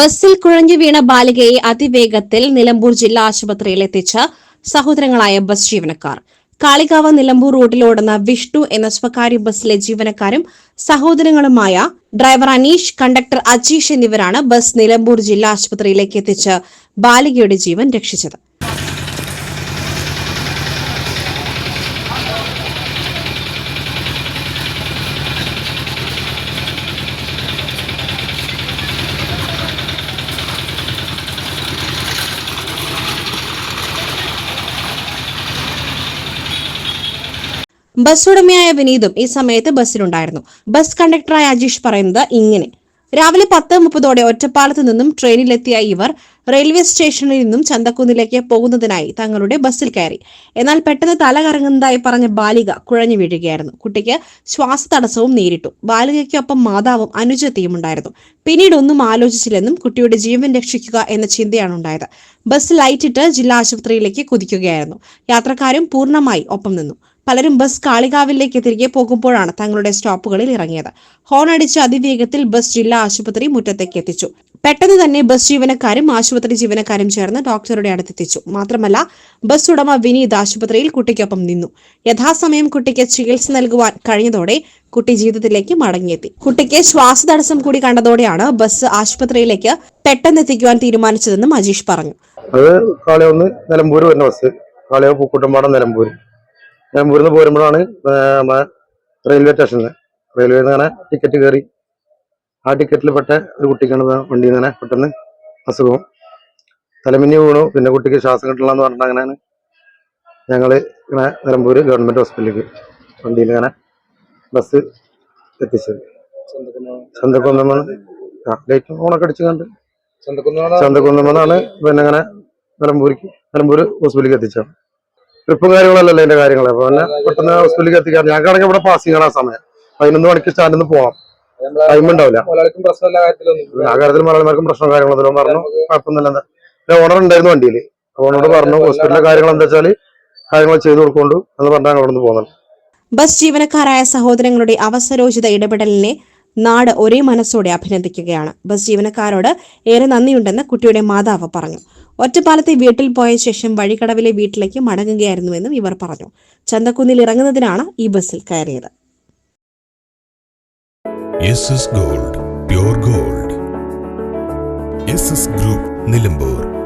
ബസ്സിൽ കുഴഞ്ഞു വീണ ബാലികയെ അതിവേഗത്തിൽ നിലമ്പൂർ ജില്ലാ ആശുപത്രിയിൽ എത്തിച്ച സഹോദരങ്ങളായ ബസ് ജീവനക്കാർ. കാളികാവ് നിലമ്പൂർ റോഡിലോടുന്ന വിഷ്ണു എന്ന സ്വകാര്യ ബസ്സിലെ ജീവനക്കാരും സഹോദരങ്ങളുമായ ഡ്രൈവർ അനീഷ് കണ്ടക്ടർ അജീഷ് എന്നിവരാണ് ബസ് നിലമ്പൂർ ജില്ലാ ആശുപത്രിയിലേക്ക് എത്തിച്ച് ബാലികയുടെ ജീവൻ രക്ഷിച്ചത്. ബസ് ഉടമയായ വിനീതും ഈ സമയത്ത് ബസ്സിലുണ്ടായിരുന്നു ബസ് കണ്ടക്ടറായ അജീഷ് പറയുന്നത് ഇങ്ങനെ. രാവിലെ പത്ത് മുപ്പതോടെ ഒറ്റപ്പാലത്ത് നിന്നും ട്രെയിനിലെത്തിയ ഇവർ റെയിൽവേ സ്റ്റേഷനിൽ നിന്നും ചന്തക്കുന്നിലേക്ക് പോകുന്നതിനായി തങ്ങളുടെ ബസ്സിൽ കയറി. എന്നാൽ പെട്ടെന്ന് തല കറങ്ങുന്നതായി പറഞ്ഞ ബാലിക കുഴഞ്ഞു വീഴുകയായിരുന്നു. കുട്ടിക്ക് ശ്വാസതടസ്സവും നേരിട്ടു. ബാലികയ്ക്കൊപ്പം മാതാവും അനുജത്തിയും ഉണ്ടായിരുന്നു. പിന്നീട് ഒന്നും ആലോചിച്ചില്ലെന്നും കുട്ടിയുടെ ജീവൻ രക്ഷിക്കുക എന്ന ചിന്തയാണ് ഉണ്ടായത്. ബസ് ലൈറ്റിട്ട് ജില്ലാ ആശുപത്രിയിലേക്ക് കുതിക്കുകയായിരുന്നു. യാത്രക്കാരും പൂർണമായി ഒപ്പം നിന്നു. പലരും ബസ് കാളികാവിലേക്ക് തിരികെ പോകുമ്പോഴാണ് തങ്ങളുടെ സ്റ്റോപ്പുകളിൽ ഇറങ്ങിയത്. ഹോൺ അടിച്ച അതിവേഗത്തിൽ ബസ് ജില്ലാ ആശുപത്രി മുറ്റത്തേക്ക് എത്തിച്ചു. പെട്ടെന്ന് തന്നെ ബസ് ജീവനക്കാരും ആശുപത്രി ജീവനക്കാരും ചേർന്ന് ഡോക്ടറുടെ അടുത്തെത്തിച്ചു. മാത്രമല്ല ബസ് ഉടമ വിനീത് ആശുപത്രിയിൽ കുട്ടിക്കൊപ്പം നിന്നു. യഥാസമയം കുട്ടിക്ക് ചികിത്സ നൽകുവാൻ കഴിഞ്ഞതോടെ കുട്ടി ജീവിതത്തിലേക്ക് മടങ്ങിയെത്തി. കുട്ടിക്ക് ശ്വാസതടസ്സം കൂടി കണ്ടതോടെയാണ് ബസ് ആശുപത്രിയിലേക്ക് പെട്ടെന്ന് എത്തിക്കുവാൻ തീരുമാനിച്ചതെന്നും അജീഷ് പറഞ്ഞു. അത് കാളിയൊന്ന് നിലമ്പൂർ വരുന്ന ബസ്. കാളിയോ പൂക്കുട്ടമ്പാടം നിലമ്പൂർ നിലമ്പൂരിൽ നിന്ന് പോരുമ്പോഴാണ് ആ, റെയിൽവേ സ്റ്റേഷനിൽ റെയിൽവേ നിന്ന് ടിക്കറ്റ് കയറി ആ ടിക്കറ്റിൽ പെട്ട ഒരു കുട്ടിക്കാണ് വണ്ടി വണ്ടിയിൽ നിന്ന് പെട്ടെന്ന് അസുഖം തലമിന്നി വീണു. പിന്നെ കുട്ടിക്ക് ശ്വാസം കിട്ടില്ല എന്ന് പറഞ്ഞിട്ട് അങ്ങനെയാണ് ഞങ്ങൾ ഇങ്ങനെ നിലമ്പൂർ ഗവൺമെന്റ് ഹോസ്പിറ്റലിലേക്ക് വണ്ടിയിൽ ഇങ്ങനെ ബസ് എത്തിച്ചത്. ചന്തക്കൊന്നമ്മ ലൈറ്റ് ഓണൊക്കെ അടിച്ചു കണ്ട്. ചന്തക്കുന്നമെന്നാണ് പിന്നെ ഇങ്ങനെ നിലമ്പൂർക്ക് നിലമ്പൂർ ഹോസ്പിറ്റലിലേക്ക് എത്തിച്ചത്. ട്രിപ്പും കാര്യങ്ങളല്ലല്ലോ അതിന്റെ കാര്യങ്ങൾ അപ്പൊ പിന്നെ പെട്ടെന്ന് ഹോസ്പിറ്റലിലേക്ക് എത്തിക്കാൻ ഞങ്ങൾക്കാണെങ്കിൽ ഇവിടെ പാസിംഗ് ആണ് ആ സമയം. പതിനൊന്ന് മണിക്ക് സ്റ്റാൻഡിൽ നിന്ന് പോകണം ടൈം ഉണ്ടാവില്ല. ആ കാര്യത്തിൽ മലയാളിമാർക്കും പ്രശ്നം കാര്യങ്ങളൊന്നും പറഞ്ഞു കുഴപ്പമൊന്നുമില്ല എന്റെ ഓണർ ഉണ്ടായിരുന്നു വണ്ടിയിൽ ഓണറോട് പറഞ്ഞു ഹോസ്പിറ്റലിലെ കാര്യങ്ങൾ എന്താ വെച്ചാൽ കാര്യങ്ങൾ ചെയ്തു കൊടുക്കൊണ്ടു എന്ന് പറഞ്ഞാൽ അവിടെ നിന്ന് പോകുന്നത് ബസ് ജീവനക്കാരായ സഹോദരങ്ങളുടെ അവസരോചിത ഇടപെടലിനെ നാട് ഒരേ മനസ്സോടെ അഭിനന്ദിക്കുകയാണ്. ബസ് ജീവനക്കാരോട് ഏറെ നന്ദിയുണ്ടെന്ന് കുട്ടിയുടെ മാതാവ് പറഞ്ഞു. ഒറ്റപ്പാലത്തെ വീട്ടിൽ പോയ ശേഷം വഴിക്കടവിലെ വീട്ടിലേക്ക് മടങ്ങുകയായിരുന്നുവെന്നും ഇവർ പറഞ്ഞു. ചന്തക്കുന്നിൽ ഇറങ്ങുന്നതിനാണ് ഈ ബസ്സിൽ കയറിയത്. Gold gold group Nilambur